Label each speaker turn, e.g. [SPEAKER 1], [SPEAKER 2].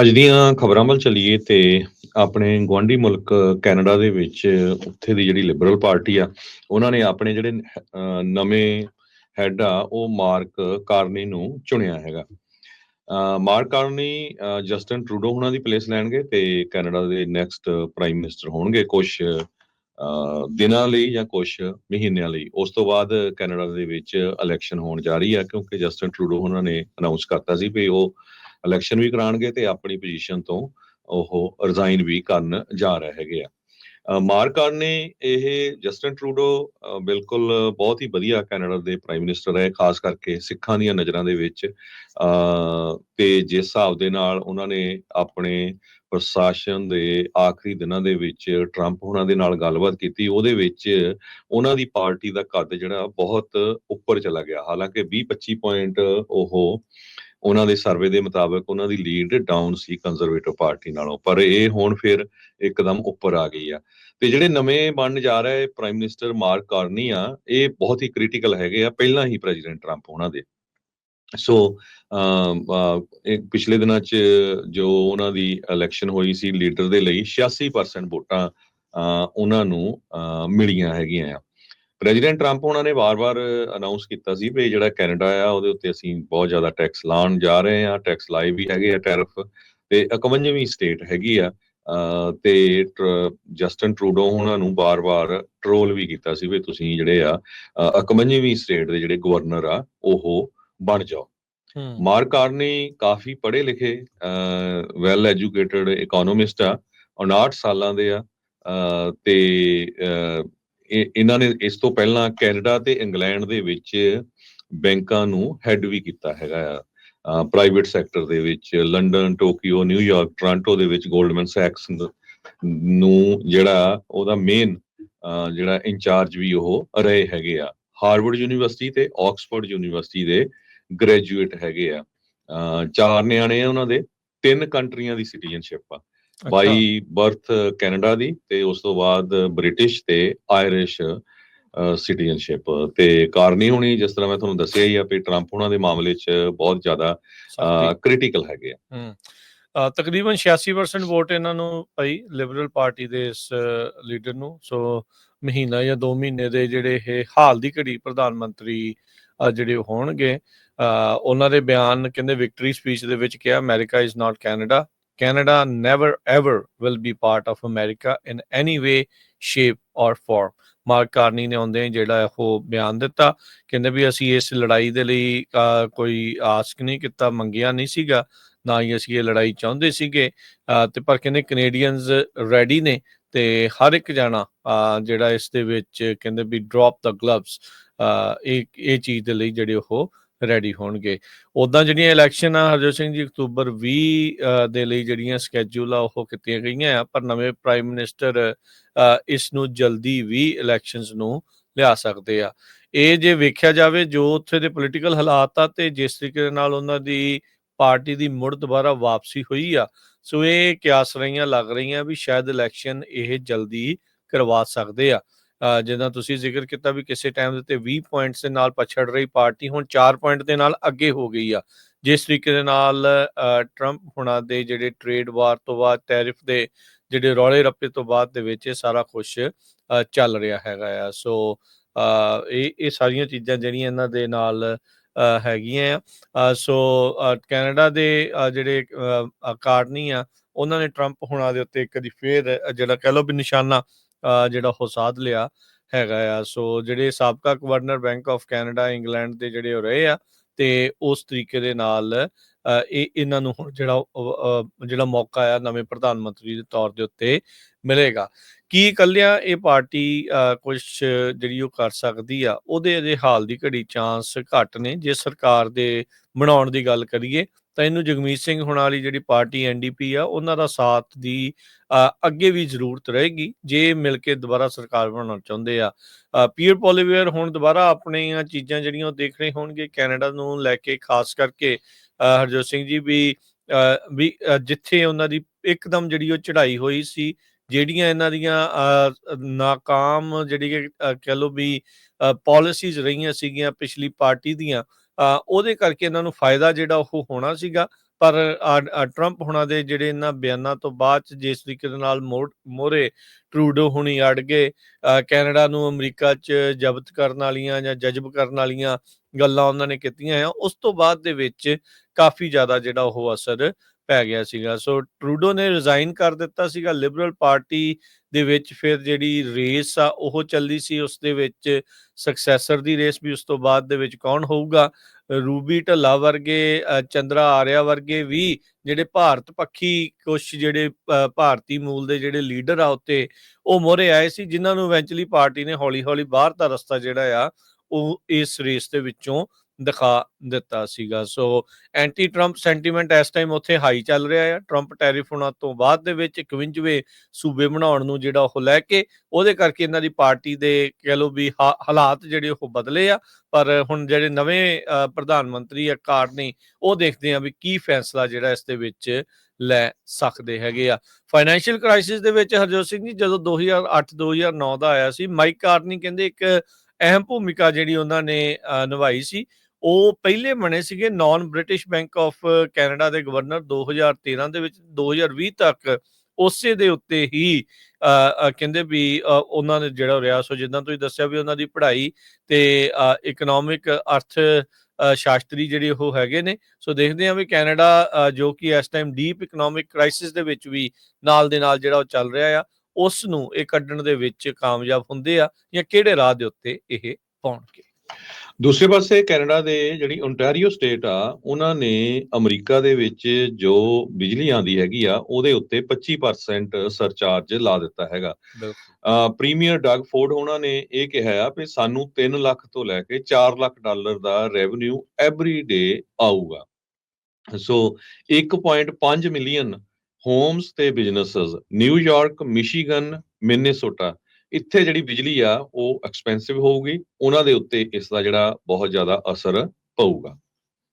[SPEAKER 1] ਅੱਜ ਦੀਆਂ ਖਬਰਾਂ ਵੱਲ ਚੱਲੀਏ ਤੇ ਆਪਣੇ ਗੁਆਂਢੀ ਮੁਲਕ ਕੈਨੇਡਾ ਦੇ ਵਿੱਚ ਉੱਥੇ ਦੀ ਜਿਹੜੀ ਲਿਬਰਲ ਪਾਰਟੀ ਆ ਉਹਨਾਂ ਨੇ ਆਪਣੇ ਜਿਹੜੇ ਨਵੇਂ ਹੈੱਡ ਆ ਉਹ ਮਾਰਕ ਕਾਰਨੀ ਨੂੰ ਚੁਣਿਆ ਹੈਗਾ। ਮਾਰਕ ਕਾਰਨੀ ਅਹ, ਜਸਟਨ ਟਰੂਡੋ ਹੁਣਾਂ ਦੀ ਪਲੇਸ ਲੈਣਗੇ ਤੇ ਕੈਨੇਡਾ ਦੇ ਨੈਕਸਟ ਪ੍ਰਾਈਮ ਮਿਨਿਸਟਰ ਹੋਣਗੇ। ਕੁਝ ਦਿਨਾਂ ਲਈ ਜਾਂ ਕੁਝ ਮਹੀਨਿਆਂ ਲਈ। ਉਸ ਤੋਂ ਬਾਅਦ ਕੈਨੇਡਾ ਦੇ ਵਿੱਚ ਇਲੈਕਸ਼ਨ ਹੋਣ ਜਾ ਰਹੀ ਆ ਕਿਉਂਕਿ ਜਸਟਨ ਟਰੂਡੋ ਉਹਨਾਂ ਨੇ ਅਨਾਉਂਸ ਕਰਤਾ ਸੀ ਵੀ ਉਹ ਇਲੈਕਸ਼ਨ ਵੀ ਕਰਾਣਗੇ ਤੇ ਆਪਣੀ ਪੋਜੀਸ਼ਨ ਤੋਂ ਉਹ ਰਿਜ਼ਾਈਨ ਵੀ ਕਰਨ ਜਾ ਰਹੇ ਹੈਗੇ ਆ। ਅਹ ਮਾਰਕ ਕਾਰਨੀ ਇਹ ਜਸਟਨ ਟਰੂਡੋ ਬਿਲਕੁਲ ਬਹੁਤ ਹੀ ਵਧੀਆ ਕੈਨੇਡਾ ਦੇ ਪ੍ਰਾਈਮ ਮਿਨਿਸਟਰ ਹੈ ਖਾਸ ਕਰਕੇ ਸਿੱਖਾਂ ਦੀਆਂ ਨਜ਼ਰਾਂ ਦੇ ਵਿੱਚ। ਤੇ ਜਿਸ ਹਿਸਾਬ ਦੇ ਨਾਲ ਉਹਨਾਂ ਨੇ ਆਪਣੇ ਪ੍ਰਸ਼ਾਸਨ ਦੇ ਆਖਰੀ ਦਿਨਾਂ ਦੇ ਵਿੱਚ ਟਰੰਪ ਉਹਨਾਂ ਦੇ ਨਾਲ ਗੱਲਬਾਤ ਕੀਤੀ, ਉਹਦੇ ਵਿੱਚ ਉਹਨਾਂ ਦੀ ਪਾਰਟੀ ਦਾ ਕੱਦ ਜਿਹੜਾ ਬਹੁਤ ਉੱਪਰ ਚਲਾ ਗਿਆ। ਹਾਲਾਂਕਿ 20-25 ਪੁਆਇੰਟ ਉਹ ਉਹਨਾਂ ਦੇ ਸਰਵੇ ਦੇ ਮੁਤਾਬਕ ਉਹਨਾਂ ਦੀ ਲੀਡ ਡਾਊਨ ਸੀ ਕੰਜ਼ਰਵੇਟਿਵ ਪਾਰਟੀ ਨਾਲੋਂ ਪਰ ਇਹ ਹੁਣ ਫਿਰ ਇੱਕਦਮ ਉੱਪਰ ਆ ਗਈ ਆ। ਤੇ ਜਿਹੜੇ ਨਵੇਂ ਬਣਨ ਜਾ ਰਹੇ ਪ੍ਰਾਈਮ ਮਿਨਿਸਟਰ ਮਾਰਕ ਕਾਰਨੀ ਆ ਇਹ ਬਹੁਤ ਹੀ ਕ੍ਰਿਟੀਕਲ ਹੈਗੇ ਆ ਪਹਿਲਾਂ ਹੀ ਪ੍ਰੈਜ਼ੀਡੈਂਟ ਟਰੰਪ ਉਹਨਾਂ ਦੇ। ਸੋ ਅਮ, ਅਹ, ਪਿਛਲੇ ਦਿਨਾਂ 'ਚ ਜੋ ਉਹਨਾਂ ਦੀ ਇਲੈਕਸ਼ਨ ਹੋਈ ਸੀ ਲੀਡਰ ਦੇ ਲਈ 86% ਵੋਟਾਂ ਅਹ, ਉਹਨਾਂ ਨੂੰ ਅਹ, ਮਿਲੀਆਂ ਹੈਗੀਆਂ ਆ। ਪ੍ਰੈਜ਼ੀਡੈਂਟ ਟਰੰਪ ਉਹਨਾਂ ਨੇ ਵਾਰ-ਵਾਰ ਅਨਾਉਂਸ ਕੀਤਾ ਸੀ ਵੀ ਜਿਹੜਾ ਕੈਨੇਡਾ ਆ ਉਹਦੇ ਉੱਤੇ ਅਸੀਂ ਬਹੁਤ ਜ਼ਿਆਦਾ ਟੈਕਸ ਲਾਉਣ ਜਾ ਰਹੇ ਆ ਟੈਕਸ ਲਾਏ ਵੀ ਹੈਗੇ ਆ ਟੈਰਿਫ ਤੇ 51ਵੀਂ ਸਟੇਟ ਹੈਗੀ ਆ ਤੇ ਜਸਟਨ ਟਰੂਡੋ ਉਹਨਾਂ ਨੂੰ ਵਾਰ-ਵਾਰ ਟਰੋਲ ਵੀ ਕੀਤਾ ਸੀ ਵੀ ਤੁਸੀਂ ਜਿਹੜੇ ਆ ਅਹ, 51ਵੀਂ ਸਟੇਟ ਦੇ ਜਿਹੜੇ ਗਵਰਨਰ ਆ ਉਹ ਬਣ ਜਾਓ।
[SPEAKER 2] ਹੂੰ।
[SPEAKER 1] ਮਾਰਕ ਕਾਰਨੀ ਕਾਫੀ ਪੜ੍ਹੇ ਲਿਖੇ ਵੈਲ ਐਜੂਕੇਟਡ ਇਕਨੋਮਿਸਟ ਆ 59 ਸਾਲਾਂ ਦੇ ਆ ਤੇ ਇਹਨਾਂ ਨੇ ਇਸ ਤੋਂ ਪਹਿਲਾਂ ਕੈਨੇਡਾ ਤੇ ਇੰਗਲੈਂਡ ਦੇ ਵਿੱਚ ਬੈਂਕਾਂ ਨੂੰ ਹੈਡ ਵੀ ਕੀਤਾ ਹੈਗਾ ਆ। ਪ੍ਰਾਈਵੇਟ ਸੈਕਟਰ ਦੇ ਵਿੱਚ ਲੰਡਨ, ਟੋਕੀਓ ਨਿਊਯਾਰਕ ਟੋਰਾਂਟੋ ਦੇ ਵਿੱਚ 골ਡਮਨ ਸੈਕਸ ਨੂੰ ਜਿਹੜਾ ਉਹਦਾ ਮੇਨ ਜਿਹੜਾ ਇੰਚਾਰਜ ਵੀ ਉਹ ਰਹੇ ਹੈਗੇ ਆ। ਹਾਰਵਰਡ ਯੂਨੀਵਰਸਿਟੀ ਤੇ ਆਕਸਫੋਰਡ ਯੂਨੀਵਰਸਿਟੀ ਦੇ ਗ੍ਰੈਜੂਏਟ ਹੈਗੇ ਆ। ਚਾਰ ਨਿਆਣੇ ਆ ਉਹਨਾਂ ਦੇ, ਤਿੰਨ ਕੰਟਰੀਆਂ ਦੀ ਸਿਟੀਜ਼ਨਸ਼ਿਪ ਆ। ਬਾਈ ਬਰਥ ਕੈਨੇਡਾ ਦੀ ਤੇ ਉਸ ਤੋਂ ਬਾਅਦ ਬ੍ਰਿਟਿਸ਼ ਤੇ ਆਇਰਿਸ਼ ਸਿਟੀਜ਼ਨਸ਼ਿਪ ਤੇ ਕਾਰਨੀ ਹੋਣੀ ਜਿਸ ਤਰ੍ਹਾਂ ਮੈਂ ਤੁਹਾਨੂੰ ਦੱਸਿਆ ਹੀ ਆ ਵੀ ਟਰੰਪ ਉਹਨਾਂ ਦੇ ਮਾਮਲੇ 'ਚ ਬਹੁਤ ਜ਼ਿਆਦਾ ਕ੍ਰਿਟੀਕਲ ਹੈਗੇ ਆ।
[SPEAKER 2] ਤਕਰੀਬਨ 86% ਵੋਟ ਇਹਨਾਂ ਨੂੰ ਪਈ ਲਿਬਰਲ ਪਾਰਟੀ ਦੇ ਇਸ ਲੀਡਰ ਨੂੰ। ਸੋ ਮਹੀਨਾ ਜਾਂ 2 ਮਹੀਨੇ ਦੇ ਜਿਹੜੇ ਇਹ ਹਾਲ ਦੀ ਘੜੀ ਪ੍ਰਧਾਨ ਮੰਤਰੀ ਜਿਹੜੇ ਹੋਣਗੇ ਉਹਨਾਂ ਦੇ ਬਿਆਨ ਕਹਿੰਦੇ ਵਿਕਟਰੀ ਸਪੀਚ ਦੇ ਵਿੱਚ ਕਿਹਾ America is not Canada Canada never ever will be part of America in any way shape or form Mark Carney ਨੇ ਆਉਂਦੇ ਜਿਹੜਾ ਉਹ ਬਿਆਨ ਦਿੱਤਾ ਕਹਿੰਦੇ ਵੀ ਅਸੀਂ ਇਸ ਲੜਾਈ ਦੇ ਲਈ ਕੋਈ ਆਸਕ ਨਹੀਂ ਕੀਤਾ ਮੰਗਿਆ ਨਹੀਂ ਸੀਗਾ ਨਾ ਹੀ ਅਸੀਂ ਇਹ ਲੜਾਈ ਚਾਹੁੰਦੇ ਸੀਗੇ ਅ, ਤੇ ਪਰ ਕਹਿੰਦੇ ਕੈਨੇਡੀਅਨਸ ਰੈਡੀ ਨੇ ਤੇ ਹਰ ਇੱਕ ਜਾਣਾ ਜਿਹੜਾ ਇਸ ਦੇ ਵਿੱਚ ਕਹਿੰਦੇ ਵੀ ਡ੍ਰੌਪ ਦਾ ਗਲਵਸ ਇਹ ਇਹ ਚੀਜ਼ ਦੇ ਲਈ ਜਿਹੜੇ ਉਹ ਰੈਡੀ ਹੋਣਗੇ। ਉਦਾਂ ਜਿਹੜੀਆਂ ਇਲੈਕਸ਼ਨ ਆ ਹਰਜੋਤ ਸਿੰਘ ਜੀ ਅਕਤੂਬਰ 20 ਦੇ ਲਈ ਜਿਹੜੀਆਂ ਸਕੇਜੂਲ ਆ ਉਹ ਕੀਤੀਆਂ ਗਈਆਂ ਆ ਪਰ ਨਵੇਂ ਪ੍ਰਾਈਮ ਮਿਨਿਸਟਰ ਅ, ਇਸ ਨੂੰ ਜਲਦੀ ਵੀ ਇਲੈਕਸ਼ਨਸ ਨੂੰ ਲਿਆ ਸਕਦੇ ਆ। ਇਹ ਜੇ ਵੇਖਿਆ ਜਾਵੇ ਜੋ ਉੱਥੇ ਦੇ ਪੋਲੀਟੀਕਲ ਹਾਲਾਤ ਆ ਤੇ ਜਿਸ ਤਰੀਕੇ ਦੇ ਨਾਲ ਉਹਨਾਂ ਦੀ ਪਾਰਟੀ ਦੀ ਮੁੜ ਦੁਬਾਰਾ ਵਾਪਸੀ ਹੋਈ ਆ ਸੋ ਇਹ ਕਿਆਸ ਰਹੀਆਂ ਲੱਗ ਰਹੀਆਂ ਵੀ ਸ਼ਾਇਦ ਇਲੈਕਸ਼ਨ ਇਹ ਜਲਦੀ ਕਰਵਾ ਸਕਦੇ ਆ। ਜਿੱਦਾਂ ਤੁਸੀਂ ਜ਼ਿਕਰ ਕੀਤਾ ਵੀ ਕਿਸੇ ਟਾਈਮ ਦੇ ਉੱਤੇ 20 ਪੁਆਇੰਟਸ ਦੇ ਨਾਲ ਪਛੜ ਰਹੀ ਪਾਰਟੀ, ਹੁਣ 4 ਪੁਆਇੰਟ ਦੇ ਨਾਲ ਅੱਗੇ ਹੋ ਗਈ ਆ। ਜਿਸ ਤਰੀਕੇ ਦੇ ਨਾਲ ਟਰੰਪ ਹੁਣਾਂ ਦੇ ਜਿਹੜੇ ਟ੍ਰੇਡ ਵਾਰ ਤੋਂ ਬਾਅਦ ਟੈਰਿਫ ਦੇ ਜਿਹੜੇ ਰੌਲੇ ਰੱਪੇ ਤੋਂ ਬਾਅਦ ਦੇ ਵਿੱਚ ਇਹ ਸਾਰਾ ਕੁਝ ਚੱਲ ਰਿਹਾ ਹੈਗਾ ਆ। ਸੋ ਇਹ ਇਹ ਸਾਰੀਆਂ ਚੀਜ਼ਾਂ ਜਿਹੜੀਆਂ ਇਹਨਾਂ ਦੇ ਨਾਲ ਹੈਗੀਆਂ ਸੋ ਕੈਨੇਡਾ ਦੇ ਜਿਹੜੇ ਕਾਰਨੀ ਆ, ਉਹਨਾਂ ਨੇ ਟਰੰਪ ਹੁਣਾਂ ਦੇ ਉੱਤੇ ਇੱਕ ਵਾਰੀ ਫੇਰ ਜਿਹੜਾ ਕਹਿ ਲਓ ਵੀ ਨਿਸ਼ਾਨਾ ਜਿਹੜਾ ਉਹ ਸਾਧ ਲਿਆ ਹੈਗਾ ਆ। ਸੋ ਜਿਹੜੇ ਸਾਬਕਾ governor Bank of Canada, England ਦੇ ਜਿਹੜੇ ਉਹ ਰਹੇ ਆ ਤੇ ਉਸ ਤਰੀਕੇ ਦੇ ਨਾਲ ਇਹ ਇਹਨਾਂ ਨੂੰ ਹੁਣ ਜਿਹੜਾ ਜਿਹੜਾ ਮੌਕਾ ਆ ਨਵੇਂ ਪ੍ਰਧਾਨ ਮੰਤਰੀ ਦੇ ਤੌਰ ਦੇ ਉੱਤੇ ਮਿਲੇਗਾ। ਕੀ ਕੱਲਿਆਂ ਇਹ ਪਾਰਟੀ ਕੁਝ ਜਿਹੜੀ ਉਹ ਕਰ ਸਕਦੀ ਆ, ਉਹਦੇ ਅਜੇ ਹਾਲ ਦੀ ਘੜੀ ਚਾਂਸ ਘੱਟ ਨੇ। ਜੇ ਸਰਕਾਰ ਦੇ ਬਣਾਉਣ ਦੀ ਗੱਲ ਕਰੀਏ ਤਾਂ ਇਹਨੂੰ ਜਗਮੀਤ ਸਿੰਘ ਹੁਣਾਂ ਵਾਲੀ ਜਿਹੜੀ ਪਾਰਟੀ ਐਨਡੀਪੀ ਆ ਉਹਨਾਂ ਦਾ ਸਾਥ ਦੀ ਅੱਗੇ ਵੀ ਜ਼ਰੂਰਤ ਰਹੇਗੀ ਜੇ ਮਿਲ ਕੇ ਦੁਬਾਰਾ ਸਰਕਾਰ ਬਣਾਉਣਾ ਚਾਹੁੰਦੇ ਆ। ਪੀਅਰ ਪੋਲੀਵੇਅਰ ਹੁਣ ਦੁਬਾਰਾ ਆਪਣੀਆਂ ਚੀਜ਼ਾਂ ਜਿਹੜੀਆਂ ਉਹ ਦੇਖ ਰਹੇ ਹੋਣਗੇ ਕੈਨੇਡਾ ਨੂੰ ਲੈ ਕੇ ਖਾਸ ਕਰਕੇ ਹਰਜੋਤ ਸਿੰਘ ਜੀ ਵੀ ਵੀ ਜਿੱਥੇ ਉਹਨਾਂ ਦੀ ਇੱਕਦਮ ਜਿਹੜੀ ਉਹ ਚੜ੍ਹਾਈ ਹੋਈ ਸੀ ਜਿਹੜੀਆਂ ਇਹਨਾਂ ਦੀਆਂ ਅ, ਨਾਕਾਮ ਜਿਹੜੀ ਕਿ ਅ, ਕਹਿ ਲਓ ਵੀ ਪਾਲਿਸੀਜ਼ ਰਹੀਆਂ ਸੀਗੀਆਂ ਪਿਛਲੀ ਪਾਰਟੀ ਦੀਆਂ ਉਹਦੇ ਕਰਕੇ ਇਹਨਾਂ ਨੂੰ ਫਾਇਦਾ ਜਿਹੜਾ ਉਹ ਹੋਣਾ ਸੀਗਾ। ਪਰ ਟਰੰਪ ਹੁਣਾਂ ਦੇ ਜਿਹੜੇ ਇਹਨਾਂ ਬਿਆਨਾਂ ਤੋਂ ਬਾਅਦ ਜਿਸ ਤਰੀਕੇ ਦੇ ਨਾਲ ਮੋਰੇ ਟਰੂਡੋ ਹੁਣੀ ਅੜ ਗਏ ਅ, ਕੈਨੇਡਾ ਨੂੰ ਅਮਰੀਕਾ 'ਚ ਜ਼ਬਤ ਕਰਨ ਵਾਲੀਆਂ ਜਾਂ ਜਜ਼ਬ ਕਰਨ ਵਾਲੀਆਂ ਗੱਲਾਂ ਉਹਨਾਂ ਨੇ ਕੀਤੀਆਂ ਆ ਉਸ ਤੋਂ ਬਾਅਦ ਦੇ ਵਿੱਚ ਕਾਫੀ ਜ਼ਿਆਦਾ ਜਿਹੜਾ ਉਹ ਅਸਰ ਪੈ ਗਿਆ ਸੀਗਾ। ਸੋ ਟਰੂਡੋ ਨੇ ਰਿਜ਼ਾਈਨ ਕਰ ਦਿੱਤਾ ਸੀਗਾ। ਲਿਬਰਲ ਪਾਰਟੀ ਦੇ ਵਿੱਚ ਫਿਰ ਜਿਹੜੀ ਰੇਸ ਆ, ਉਹ ਚੱਲਦੀ ਸੀ। ਉਸ ਦੇ ਵਿੱਚ ਸਕਸੈਸਰ ਦੀ ਰੇਸ ਵੀ ਉਸ ਤੋਂ ਬਾਅਦ ਦੇ ਵਿੱਚ ਕੌਣ ਹੋਊਗਾ? ਰੂਬੀ ਢੱਲਾ ਵਰਗੇ ਚੰਦਰਾ ਆਰਿਆ ਵਰਗੇ ਵੀ ਜਿਹੜੇ ਭਾਰਤ ਪੱਖੀ ਕੁਝ ਜਿਹੜੇ ਭਾਰਤੀ ਮੂਲ ਦੇ ਜਿਹੜੇ ਲੀਡਰ ਆ ਉੱਤੇ, ਉਹ ਮੋਹਰੇ ਆਏ ਸੀ। ਜਿਨ੍ਹਾਂ ਨੂੰ ਇਵੈਂਚੁਅਲੀ ਪਾਰਟੀ ਨੇ ਹੌਲੀ-ਹੌਲੀ ਬਾਹਰ ਦਾ ਰਸਤਾ ਜਿਹੜਾ ਆ, ਉਹ ਇਸ ਰੇਸ ਦੇ ਵਿੱਚੋਂ ਦਿਖਾ ਦਿੱਤਾ ਸੀਗਾ। ਸੋ ਐਂਟੀ ਟਰੰਪ ਸੈਂਟੀਮੈਂਟ ਇਸ ਟਾਈਮ ਉੱਥੇ ਹਾਈ ਚੱਲ ਰਿਹਾ ਆ। ਟਰੰਪ ਟੈਰਿਫ ਹੋਣਾ ਤੋਂ ਬਾਅਦ ਦੇ ਵਿੱਚ 51ਵੇਂ ਸੂਬੇ ਬਣਾਉਣ ਨੂੰ ਜਿਹੜਾ ਉਹ ਲੈ ਕੇ ਉਹਦੇ ਕਰਕੇ ਇਹਨਾਂ ਦੀ ਪਾਰਟੀ ਦੇ ਕਹਿ ਲਓ ਵੀ ਹਾਲਾਤ ਜਿਹੜੇ ਉਹ ਬਦਲੇ ਆ। ਪਰ ਹੁਣ ਜਿਹੜੇ ਨਵੇਂ ਪ੍ਰਧਾਨ ਮੰਤਰੀ ਆ ਕਾਰਨੀ ਉਹ ਦੇਖਦੇ ਆ ਵੀ ਕੀ ਫੈਸਲਾ ਜਿਹੜਾ ਇਸ ਦੇ ਵਿੱਚ ਲੈ ਸਕਦੇ ਹੈਗੇ ਆ। ਫਾਈਨੈਂਸ਼ੀਅਲ ਕ੍ਰਾਈਸਿਸ ਦੇ ਵਿੱਚ ਹਰਜੋਤ ਸਿੰਘ ਜੀ ਜਦੋਂ 2008 2009 ਦਾ ਆਇਆ ਸੀ ਮਾਈਕ ਕਾਰਨੀ ਕਹਿੰਦੇ ਇੱਕ ਅਹਿਮ ਭੂਮਿਕਾ ਜਿਹੜੀ ਉਹਨਾਂ ਨੇ ਅ, ਨਿਭਾਈ ਸੀ। ਉਹ ਪਹਿਲੇ ਬਣੇ ਸੀਗੇ non British Bank of Canada ਦੇ ਗਵਰਨਰ 2013 ਦੇ ਵਿੱਚ 2020 ਤੱਕ। ਉਸੇ ਦੇ ਉੱਤੇ ਹੀ ਕਹਿੰਦੇ ਵੀ ਉਹਨਾਂ ਨੇ ਜਿਹੜਾ ਰਿਹਾ, ਸੋ ਜਿੱਦਾਂ ਤੁਸੀਂ ਦੱਸਿਆ ਵੀ ਉਹਨਾਂ ਦੀ ਪੜ੍ਹਾਈ ਤੇ ਇਕਨੋਮਿਕ ਅਰਥ ਸ਼ਾਸਤਰੀ ਜਿਹੜੇ ਉਹ ਹੈਗੇ ਨੇ। ਸੋ ਦੇਖਦੇ ਹਾਂ ਵੀ ਕੈਨੇਡਾ ਜੋ ਕਿ ਇਸ ਟਾਈਮ ਡੀਪ ਇਕਨੋਮਿਕ ਕ੍ਰਾਈਸਿਸ ਦੇ ਵਿੱਚ ਵੀ ਨਾਲ ਦੇ ਨਾਲ ਜਿਹੜਾ ਉਹ ਚੱਲ ਰਿਹਾ ਆ ਉਸ ਨੂੰ ਇਹ ਕੱਢਣ ਦੇ ਵਿੱਚ ਕਾਮਯਾਬ ਹੁੰਦੇ ਆ ਜਾਂ ਕਿਹੜੇ ਰਾਹ ਦੇ ਉੱਤੇ ਇਹ ਪਾਉਣਗੇ।
[SPEAKER 1] ਦੂਸਰੇ ਪਾਸੇ ਕੈਨੇਡਾ ਦੇ ਜਿਹੜੀ ਓਨਟਾਰੀਓ ਸਟੇਟ ਆ ਉਹਨਾਂ ਨੇ ਅਮਰੀਕਾ ਦੇ ਵਿੱਚ ਜੋ ਬਿਜਲੀ ਆਂਦੀ ਹੈਗੀ ਆ ਉਹਦੇ ਉੱਤੇ 25% ਸਰਚਾਰਜ ਲਾ ਦਿੱਤਾ ਹੈਗਾ। ਪ੍ਰੀਮੀਅਰ ਡਗ ਫੋਰਡ ਉਹਨਾਂ ਨੇ ਇਹ ਕਿਹਾ ਆ ਕਿ ਸਾਨੂੰ 3 ਲੱਖ ਤੋਂ ਲੈ ਕੇ 4 ਲੱਖ ਡਾਲਰ ਦਾ ਰੈਵਨਿਊ ਐਵਰੀ ਡੇ ਆਊਗਾ। ਸੋ 1.5 ਮਿਲੀਅਨ ਹੋਮਸ ਤੇ businesses New York Michigan Minnesota ਇੱਥੇ ਜਿਹੜੀ ਬਿਜਲੀ ਆ, ਉਹ ਐਕਸਪੈਂਸਿਵ ਹੋਊਗੀ, ਉਹਨਾਂ ਦੇ ਉੱਤੇ ਇਸ ਦਾ ਜਿਹੜਾ ਬਹੁਤ ਜ਼ਿਆਦਾ ਅਸਰ ਪਊਗਾ।